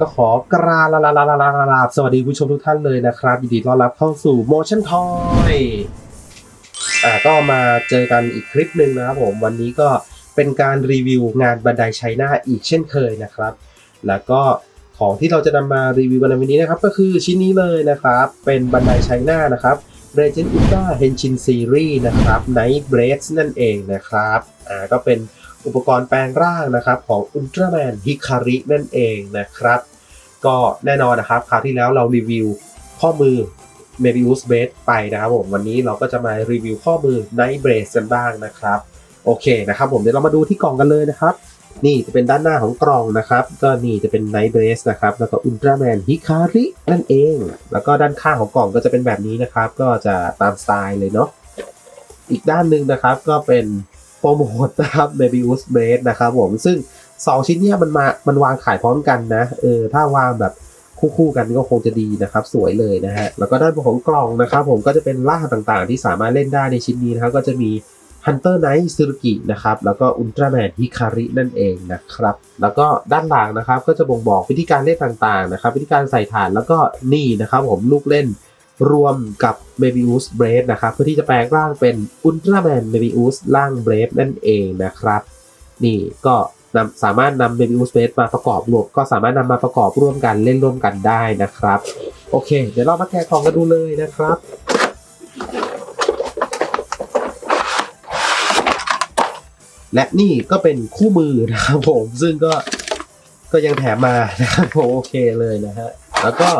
ก็ขอกราลาลาลาลาลาลาสวัสดีผู้ชมทุกท่านเลยนะครับยินดีต้อนรับเข้าสู่ Motion Toy อ่าก็มาเจอกันอีกคลิปหนึ่งนะครับผมวันนี้ก็เป็นการรีวิวงานบันไดไชน่าอีกเช่นเคยนะครับ แล้วก็ของที่เราจะนำมารีวิวในวันนี้นะครับก็คือชิ้นนี้เลยนะครับ เป็นบันไดไชน่านะครับ Legend Ultra Henshin Series นะครับ Night Blade นั่นเองนะครับอ่าก็เป็น อุปกรณ์แปลงร่างนะครับของ Ultraman Hikari นั่นเองนะครับ ก็แน่นอนนะครับคราวที่แล้วเรารีวิวข้อมือ Mebius Blade ไปนะครับผมวันนี้เราก็จะมารีวิวข้อมือ Night Blade กันบ้างนะครับ โอเคนะครับผมเดี๋ยวเรามาดูที่กล่องกันเลยนะครับ นี่จะเป็นด้านหน้าของกล่องนะครับ ก็นี่จะเป็น Night Blade นะครับ แล้วก็ Ultraman Hikari นั่นเอง แล้วก็ด้านข้างของกล่องก็จะเป็นแบบนี้นะครับ ก็จะตามสไตล์เลยเนาะอีกด้านหนึ่งนะครับก็เป็น โปรโมทนะครับ Mebius Blade นะครับผมซึ่ง 2 ชิ้นเนี้ยมันมา มันวางขายพร้อมกันนะ เออ ถ้าวางแบบคู่ๆกันก็คงจะดีนะครับ สวยเลยนะฮะ แล้วก็ด้านบนของกล่องนะครับผมก็จะเป็นล่าต่างๆ ที่สามารถเล่นได้ในชิ้นนี้นะครับ ก็จะมี Hunter Knight s u r u k i นะครับ แล้วก็ Ultraman Hikari นั่นเองนะครับ แล้วก็ด้านหลังนะครับ ก็จะบ่งบอกวิธีการเล่นต่างๆนะครับ วิธีการใส่ฐานแล้วก็นี่นะครับผมลูกเล่น รวมกับ Mebius Blade นะครับ เพื่อที่จะแปลงร่างเป็น Ultraman Mebius ร่าง Blade นั่นเองนะครับ นี่ก็นำสามารถนำ Mebius Blade มาประกอบรวมก็สามารถนำมาประกอบร่วมกันเล่นร่วมกันได้นะครับ โอเค เดี๋ยวเรามาแกะกล่องกันดูเลยนะครับและนี่ก็เป็นคู่มือนะครับผม ซึ่งก็ก็ยังแถมมานะครับผมโอเคเลยนะฮะ แล้วก็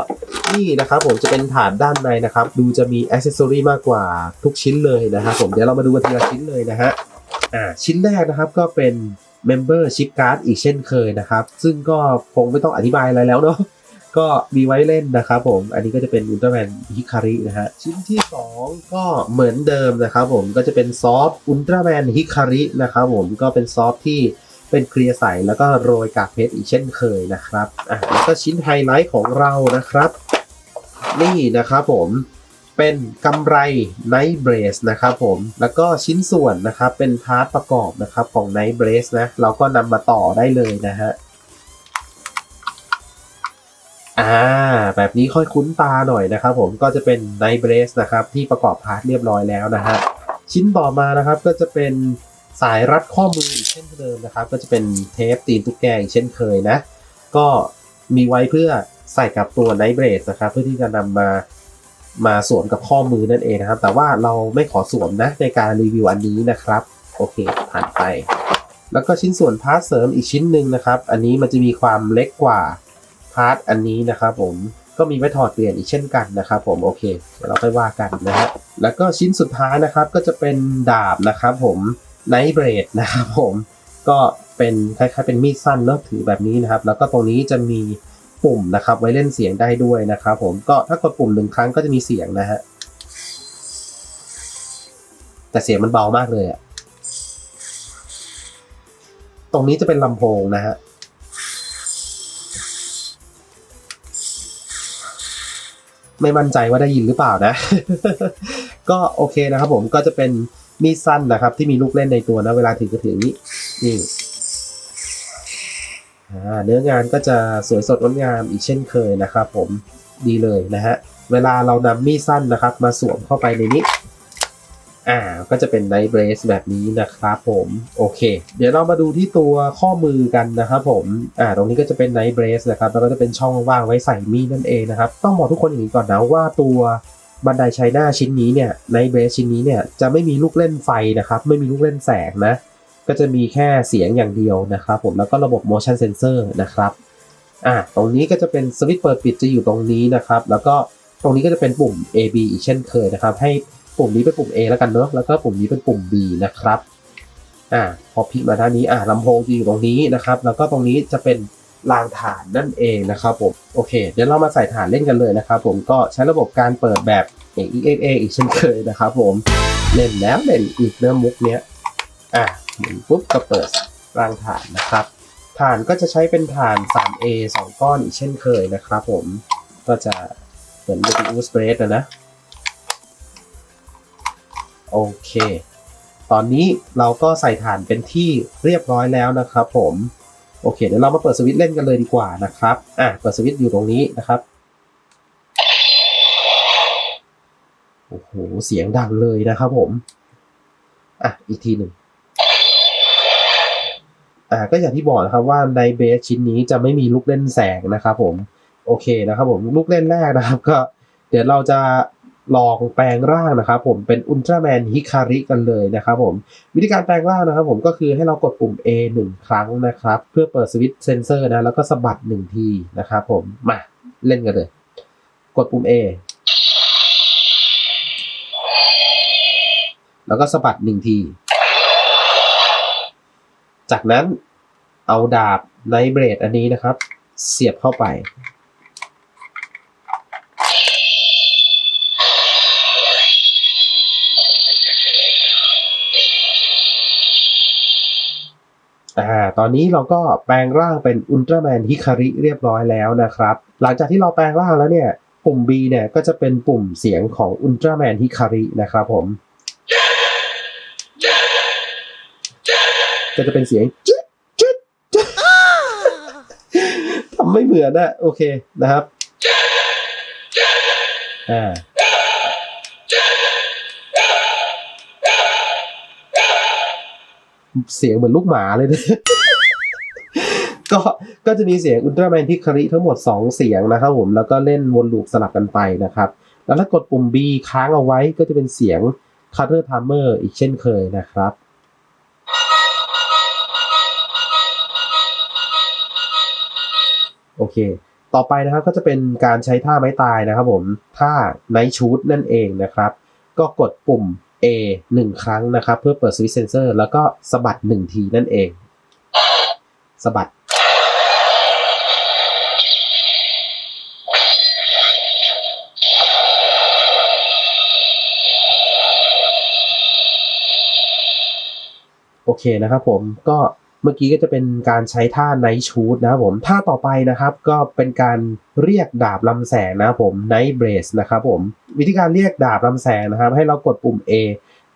นี่นะครับผมจะเป็นฐานด้านในนะครับ ดูจะมีอ c เซสซอรีมากกว่าทุกชิ้นเลยนะครับผมเดี๋ยวเรามาดูกันทีละชิ้นเลยนะฮะอ่าชิ้นแรกนะครับก็เป็น Membership Card อีกเช่นเคยนะครับ ซึ่งก็คงไม่ต้องอธิบายอะไรแล้วเนาะก็มีไว้เล่นนะครับผม อันนี้ก็จะเป็น Ultraman Hikari นะฮะ ชิ้นที่ 2 ก็เหมือนเดิมนะครับผม ก็จะเป็นซอฟต์ Ultraman Hikari นะครับผม ก็เป็นซอฟต์ที่ เป็นเคลียร์ใสแล้วก็โรยกากเพชรอีกเช่นเคยนะครับอะแล้วก็ชิ้นไฮไลท์ของเรานะครับ นี่นะครับผมเป็นกำไร Night Brace นะครับผมแล้วก็ชิ้นส่วนนะครับเป็นพาร์ทประกอบนะครับของ Night Brace นะเราก็นำมาต่อได้เลยนะฮะอ่าแบบนี้ค่อยคุ้นตาหน่อยนะครับผมก็จะเป็น Night Brace นะครับที่ประกอบพาร์ทเรียบร้อยแล้วนะฮะชิ้นต่อมานะครับก็จะเป็น สายรัดข้อมืออีกเช่นเดิมนะครับ ก็จะเป็นเทปตีนตุ๊กแกอีกเช่นเคยนะ ก็มีไว้เพื่อใส่กับตัว Night Brace นะครับ เพื่อที่จะนำมามาสวมกับข้อมือนั่นเองนะครับ แต่ว่าเราไม่ขอสวมนะในการรีวิวอันนี้นะครับ โอเคผ่านไป แล้วก็ชิ้นส่วนพาร์ทเสริมอีกชิ้นหนึ่งนะครับ อันนี้มันจะมีความเล็กกว่าพาร์ทอันนี้นะครับ ผมก็มีไว้ถอดเปลี่ยนอีกเช่นกันนะครับผมโอเคเดี๋ยวเราค่อยว่ากันนะฮะแล้วก็ชิ้นสุดท้ายนะครับก็จะเป็นดาบนะครับ ผม ไนท์เบรดนะครับผมก็เป็นคล้ายๆเป็นมีดสั้นเนาะถือแบบนี้นะครับ แล้วก็ตรงนี้จะมีปุ่มนะครับ ไว้เล่นเสียงได้ด้วยนะครับผมก็ถ้ากดปุ่มหนึ่งครั้งก็จะมีเสียงนะฮะแต่เสียงมันเบามากเลยอะตรงนี้จะเป็นลำโพงนะฮะไม่มั่นใจว่าได้ยินหรือเปล่านะ ก็โอเคนะครับผมก็จะเป็น มีดสั้นนะครับ ที่มีลูกเล่นในตัวนะเวลาถือก็ถืออย่างนี้นี่เนื้องานก็จะสวยสดงดงามอีกเช่นเคยนะครับ ผมดีเลยนะฮะเวลาเรานำมีดสั้นนะครับ มาสวมเข้าไปในนี้อ่าก็จะเป็นไนท์เบรสแบบนี้นะครับผมโอเค เดี๋ยวเรามาดูที่ตัวข้อมือกันนะครับผมอ่าตรงนี้ก็จะเป็นไนท์เบรสนะครับแล้วก็จะเป็นช่องว่างไว้ใส่มีดนั่นเองนะครับ ต้องบอกทุกคนอย่างนี้ก่อนนะว่าตัว บันไดไชน่าชิ้นนี้เนี่ยไนเบสชิ้นนี้เนี่ยจะไม่มีลูกเล่นไฟนะครับไม่มีลูกเล่นแสงนะก็จะมีแค่เสียงอย่างเดียวนะครับผมแล้วก็ระบบ motion sensor นะครับอ่าตรงนี้ก็จะเป็นสวิตช์เปิดปิดจะอยู่ตรงนี้นะครับ แล้วก็ตรงนี้ก็จะเป็นปุ่ม A B อีกเช่นเคยนะครับ ให้ปุ่มนี้เป็นปุ่ม A แล้วกันเนอะแล้วก็ปุ่มนี้เป็นปุ่ม B นะครับอ่าพอพลิกมาด้านนี้อ่าลำโพงจะอยู่ตรงนี้นะครับ แล้วก็ตรงนี้จะเป็น รางฐานนั่นเองนะครับผมโอเค เดี๋ยวเรามาใส่ฐานเล่นกันเลยนะครับผมก็ใช้ระบบการเปิดแบบ AEXA อีกเช่นเคยนะครับผมเล่นแล้วเล่นอีกเนื้อมุกเนี้ยอ่าหมุนปุ๊บก็เปิดรางฐานนะครับฐานก็จะใช้เป็นฐาน 3A 2 ก้อนอีกเช่นเคยนะครับผมก็จะเหมือน b a b y u s p r e a d นะนะโอเค ตอนนี้เราก็ใส่ฐานเป็นที่เรียบร้อยแล้วนะครับผม โอเค เดี๋ยวเรามาเปิดสวิตช์เล่นกันเลยดีกว่านะครับ อะ เปิดสวิตช์อยู่ตรงนี้นะครับ โอ้โห เสียงดังเลยนะครับผม อะ อีกทีหนึ่ง อ่าก็อย่างที่บอกนะครับว่าในเบสชิ้นนี้จะไม่มีลูกเล่นแสงนะครับผม โอเคนะครับผม ลูกเล่นแรกนะครับ ก็ เดี๋ยวเราจะ ลองแปลงร่างนะครับผมเป็นอุลตร้าแมนฮิคาริกันเลยนะครับผมวิธีการแปลงร่างนะครับผมก็คือให้เรากดปุ่ม A หนึ่งครั้งนะครับ เพื่อเปิดสวิตช์เซนเซอร์นะแล้วก็สะบัดหนึ่งทีนะครับผมมาเล่นกันเลย กดปุ่ม A แล้วก็สะบัดหนึ่งที จากนั้นเอาดาบในเบรดอันนี้นะครับ เสียบเข้าไป อ่าตอนนี้เราก็แปลงร่างเป็นอุลตร้าแมนฮิคาริเรียบร้อยแล้วนะครับ หลังจากที่เราแปลงร่างแล้วเนี่ยปุ่ม B เนี่ยก็จะเป็นปุ่มเสียงของอุลตร้าแมนฮิคารินะครับผม ก็จะเป็นเสียงจึ๊ดจึ๊ดจึ๊ดทำไม่เหมือนอะโอเคนะครับ อ่า เสียงเหมือนลูกหมาเลยนะก็ก็จะมีเสียงอุลตร้าแมนทิคาริทั้งหมด 2 เสียงนะครับผมแล้วก็เล่นวนลูปสลับกันไปนะครับ แล้วถ้ากดปุ่ม B ค้างเอาไว้ก็จะเป็นเสียง c u t t e r Timer อีกเช่นเคยนะครับโอเค ต่อไปนะครับก็จะเป็นการใช้ท่าไม้ตายนะครับผม ท่าไนชูดนั่นเองนะครับ ก็กดปุ่ม A 1 ครั้งนะครับ เพื่อเปิดสวิตช์เซนเซอร์ แล้วก็สะบัด 1 ทีนั่นเองสะบัด โอเคนะครับผมก็เมื่อกี้ก็จะเป็นการใช้ท่าไนท์ชูดนะครับผมท่าต่อไปนะครับ ก็เป็นการเรียกดาบลำแสงนะครับผมไนท์เบรสนะครับผม วิธีการเรียกดาบลำแสงนะครับ ให้เรากดปุ่ม A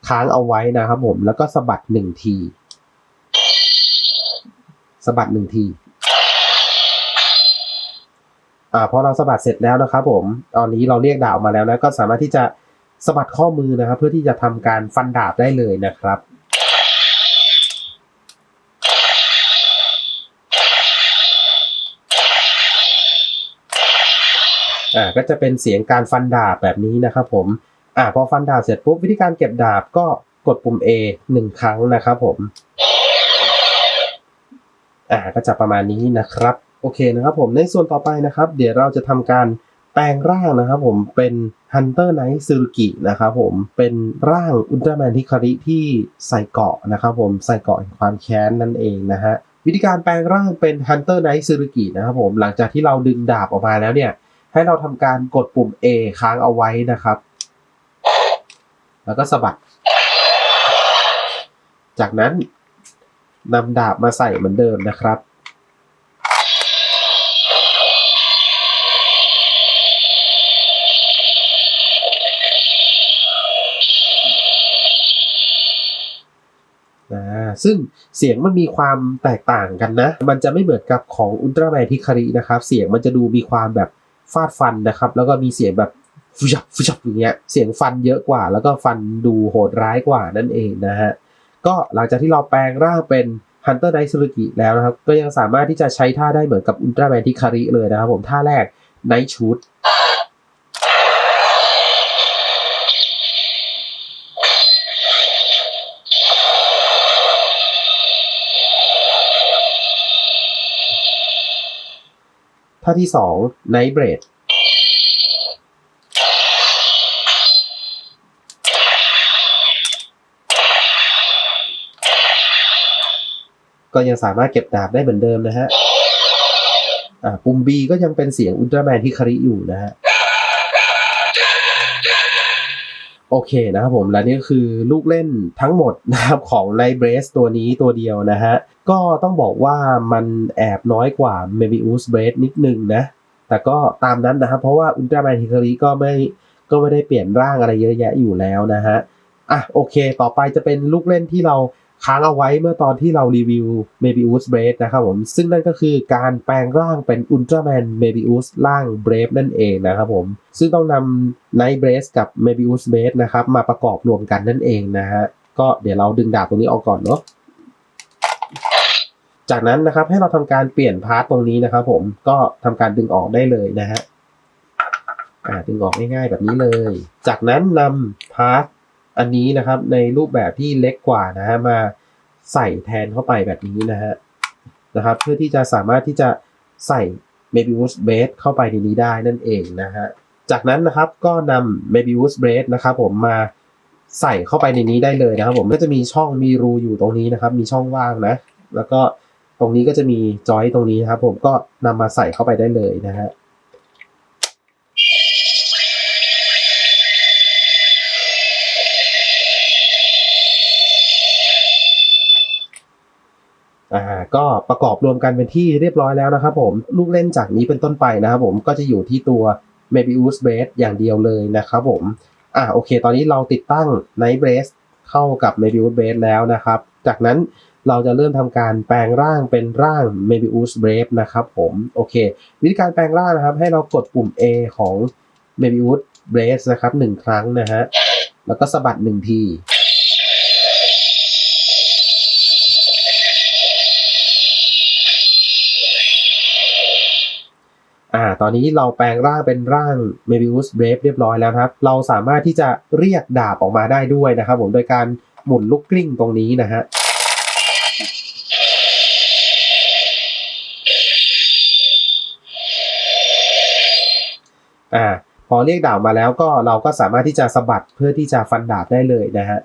ค้างเอาไว้นะครับผมแล้วก็สะบัดหนึ่งทีสะบัดหนึ่งทีอ่าพอเราสะบัดเสร็จแล้วนะครับผมตอนนี้เราเรียกดาบมาแล้วนะก็สามารถที่จะสะบัดข้อมือนะครับ เพื่อที่จะทำการฟันดาบได้เลยนะครับ อ่าก็จะเป็นเสียงการฟันดาบแบบนี้นะครับผมอ่าพอฟันดาบเสร็จปุ๊บวิธีการเก็บดาบก็กดปุ่ม A หนึ่งครั้งนะครับผมอ่าก็จะประมาณนี้นะครับโอเคนะครับผมในส่วนต่อไปนะครับ เดี๋ยวเราจะทำการแปลงร่างนะครับผมเป็น Hunter Knight s u r u k i นะครับผมเป็นร่างอุลตร้าแมนทิคาริที่ใส่เกาะนะครับผมใส่เกาะแห่งความแค้นนั่นเองนะฮะวิธีการแปลงร่างเป็น Hunter Knight s u r u k i นะครับผมหลังจากที่เราดึงดาบออกมาแล้วเนี่ย ให้เราทำการกดปุ่ม A ค้างเอาไว้นะครับ แล้วก็สะบัด จากนั้นนำดาบมาใส่เหมือนเดิมนะครับ ซึ่งเสียงมันมีความแตกต่างกันนะ มันจะไม่เหมือนกับของอุลตร้าแมนทิคารินะครับ เสียงมันจะดูมีความแบบ ฟาดฟันนะครับ แล้วก็มีเสียงแบบฟุชับฟุชับอย่างเงี้ยเสียงฟันเยอะกว่า แล้วก็ฟันดูโหดร้ายกว่านั่นเองนะฮะก็หลังจากที่เราแปลงร่างเป็นฮันเตอร์ไดซูรุกิแล้วนะครับ ก็ยังสามารถที่จะใช้ท่าได้เหมือนกับอุลตร้าแมนทิคาริเลยนะครับผมท่าแรกไนท์ชูดาที่สองไนท์เบรดก็ยังสามารถเก็บดาบได้เหมือนเดิมนะฮะ อ่าปุ่มบีก็ยังเป็นเสียงอุลตร้าแมนที่คาริอยู่นะฮะ โอเคนะครับผมและนี่ก็คือลูกเล่นทั้งหมดนะครับของไลเบรสตัวนี้ตัวเดียวนะฮะ ก็ต้องบอกว่ามันแอบน้อยกว่าเมบิอุสเบรสนิดนึงนะ แต่ก็ตามนั้นนะครับ เพราะว่าอุลตร้าแมนฮิคารีก็ไม่ก็ไม่ได้เปลี่ยนร่างอะไรเยอะแยะอยู่แล้วนะฮะอะโอเค ต่อไปจะเป็นลูกเล่นที่เรา ค้างเอาไว้เมื่อตอนที่เรารีวิว Mebius Brave นะครับผม ซึ่งนั่นก็คือการแปลงร่างเป็น Ultraman Mebius ร่าง Brave นั่นเองนะครับผม ซึ่งต้องนำ Night Brace กับ Mebius Brave นะครับ มาประกอบรวมกันนั่นเองนะฮะ ก็เดี๋ยวเราดึงดาบตรงนี้ออกก่อนเนาะจากนั้นนะครับให้เราทำการเปลี่ยนพาร์ตตรงนี้นะครับผมก็ทำการดึงออกได้เลยนะฮะดึงออกง่ายๆแบบนี้เลย จากนั้นนำพาร์ท อันนี้นะครับในรูปแบบที่เล็กกว่านะฮะมาใส่แทนเข้าไปแบบนี้นะฮะนะครับ เพื่อที่จะสามารถที่จะใส่ Mebius Base เข้าไปในนี้ได้นั่นเองนะฮะจากนั้นนะครับก็นำ Mebius Base นะครับผมมาใส่เข้าไปในนี้ได้เลยนะครับ ผมก็จะมีช่องมีรูอยู่ตรงนี้นะครับ มีช่องว่างนะ แล้วก็ตรงนี้ก็จะมีจอยตรงนี้นะครับ ผมก็นำมาใส่เข้าไปได้เลยนะฮะ อ่าก็ประกอบรวมกันเป็นที่เรียบร้อยแล้วนะครับผมลูกเล่นจากนี้เป็นต้นไปนะครับผมก็จะอยู่ที่ตัว Mebius Brace อย่างเดียวเลยนะครับผมอ่าโอเค ตอนนี้เราติดตั้ง Night Brace เข้ากับ Mebius Brace แล้วนะครับ จากนั้นเราจะเริ่มทำการแปลงร่างเป็นร่าง Mebius Brave นะครับผมโอเค วิธีการแปลงร่างนะครับ ให้เรากดปุ่ม A ของ Mebius Brace นะครับหนึ่งครั้งนะฮะแล้วก็สะบัดหนึ่งที อ่า ตอนนี้เราแปลงร่างเป็นร่าง Mebius Brave เรียบร้อยแล้วครับ เราสามารถที่จะเรียกดาบออกมาได้ด้วยนะครับผม โดยการหมุนลูกกลิ้งตรงนี้นะฮะอ่า พอเรียกดาบมาแล้วก็เราก็สามารถที่จะสะบัดเพื่อที่จะฟันดาบได้เลยนะฮะ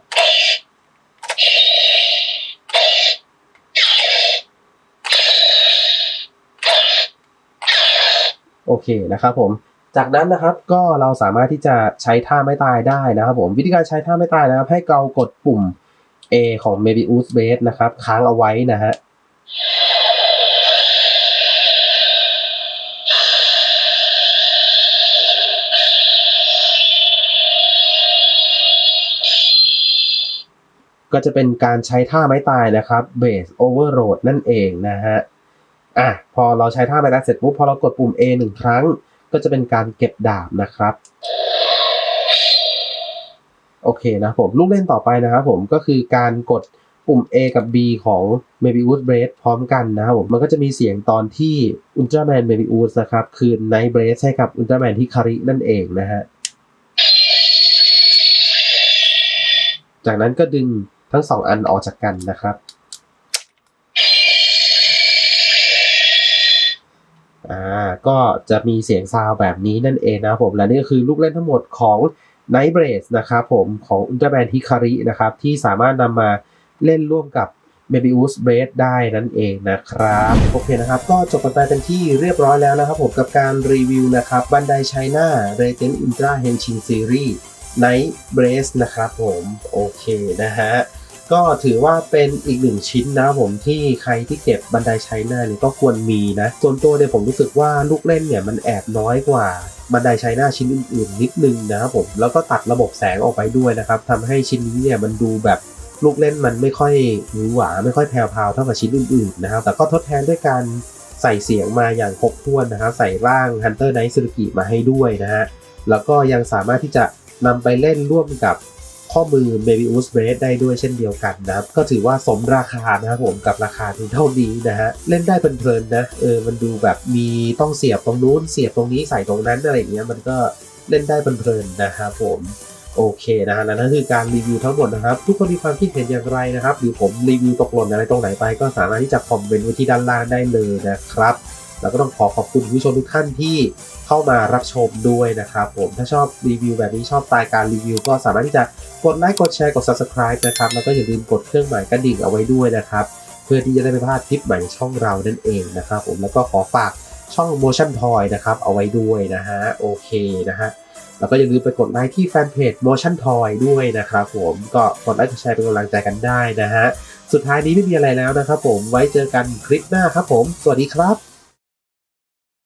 โอเคนะครับผม จากนั้นนะครับก็เราสามารถที่จะใช้ท่าไม่ตายได้นะครับผมวิธีการใช้ท่าไม่ตายนะครับ ให้เรากดปุ่ม A ของ Mebius Base นะครับ ค้างเอาไว้นะฮะก็จะเป็นการใช้ท่าไม้ตายนะครับ Base Overload นั่นเองนะฮะ อะพอเราใช้ท่าไม้ตายเสร็จปุ๊บพอเรากดปุ่ม A หนึ่งครั้ง ก็จะเป็นการเก็บดาบนะครับโอเคนะผมลูกเล่นต่อไปนะครับผมก็คือการกดปุ่ม A กับ B ของ Mebius Brace พร้อมกันนะครับผมมันก็จะมีเสียงตอนที่ Ultraman Mebius นะครับ คืน Night Brace ให้กับ Ultraman ที่คารินั่นเองนะฮะจากนั้นก็ดึงทั้งสองอันออกจากกันนะครับ อ่าก็จะมีเสียงซาวแบบนี้นั่นเองนะผมและนี่ก็คือลูกเล่นทั้งหมดของ Night Brace นะครับผมของ Ultraman Hikari นะครับที่สามารถนำมาเล่นร่วมกับ Mebius Brace ได้นั่นเองนะครับโอเคนะครับ ก็จบกันไปเป็นที่เรียบร้อยแล้วนะครับผมกับการรีวิวนะครับบันไดไชน่า Radiant Ultra Henshin Series Night Brace นะครับผมโอเคนะฮะ ก็ถือว่าเป็นอีกหนึ่งชิ้นนะผมที่ใครที่เก็บบันไดไชน่าเนี่ยก็ควรมีนะ ส่วนตัวเนี่ยผมรู้สึกว่าลูกเล่นเนี่ยมันแอบน้อยกว่าบันไดไชน่าชิ้นอื่นๆ นิดนึงนะครับผม แล้วก็ตัดระบบแสงออกไปด้วยนะครับทำให้ชิ้นนี้เนี่ยมันดูแบบลูกเล่นมันไม่ค่อยหวือหวาไม่ค่อยแพรวๆเท่ากับชิ้นอื่นๆนะครับ แต่ก็ทดแทนด้วยการใส่เสียงมาอย่างครบถ้วนนะครับ ใส่ร่าง Hunter Night s u k i มาให้ด้วยนะฮะ แล้วก็ยังสามารถที่จะนำไปเล่นร่วมกับ ข้อมือ Mebius Brace ได้ด้วยเช่นเดียวกันนะครับ ก็ถือว่าสมราคานะครับผมกับราคาเพียงเท่านี้นะฮะ เล่นได้เพลินๆนะ เออ มันดูแบบมีต้องเสียบตรงนู้น เสียบตรงนี้ใส่ตรงนั้นอะไรอย่างเงี้ย มันก็เล่นได้เพลินๆนะครับผมโอเคนะฮะและนั่นคือการรีวิวทั้งหมดนะครับ ทุกคนมีความคิดเห็นอย่างไรนะครับหรือผมรีวิวตกหล่นอะไรตรงไหนไปก็สามารถที่จะคอมเมนต์ไว้ที่ด้านล่างได้เลยนะครับ แล้วก็ต้องขอขอบคุณผู้ชมทุกท่านที่เข้ามารับชมด้วยนะครับผมถ้าชอบรีวิวแบบนี้ชอบสไตล์การรีวิว ก็สามารถที่จะกดไลค์กดแชร์กด subscribe นะครับแล้วก็อย่าลืมกดเครื่องหมายกระดิ่งเอาไว้ด้วยนะครับเพื่อที่จะได้ไม่พลาดคลิปใหม่ในช่องเรานั่นเองนะครับผมแล้วก็ขอฝากช่อง motion toy นะครับเอาไว้ด้วยนะฮะโอเคนะฮะแล้วก็อย่าลืมไปกดไลค์ที่แฟนเพจ motion toy ด้วยนะครับผมก็กดไลค์กดแชร์เป็นกำลังใจกันได้นะฮะสุดท้ายนี้ไม่มีอะไรแล้วนะครับผมไว้เจอกันคลิปหน้าครับผม สวัสดีครับ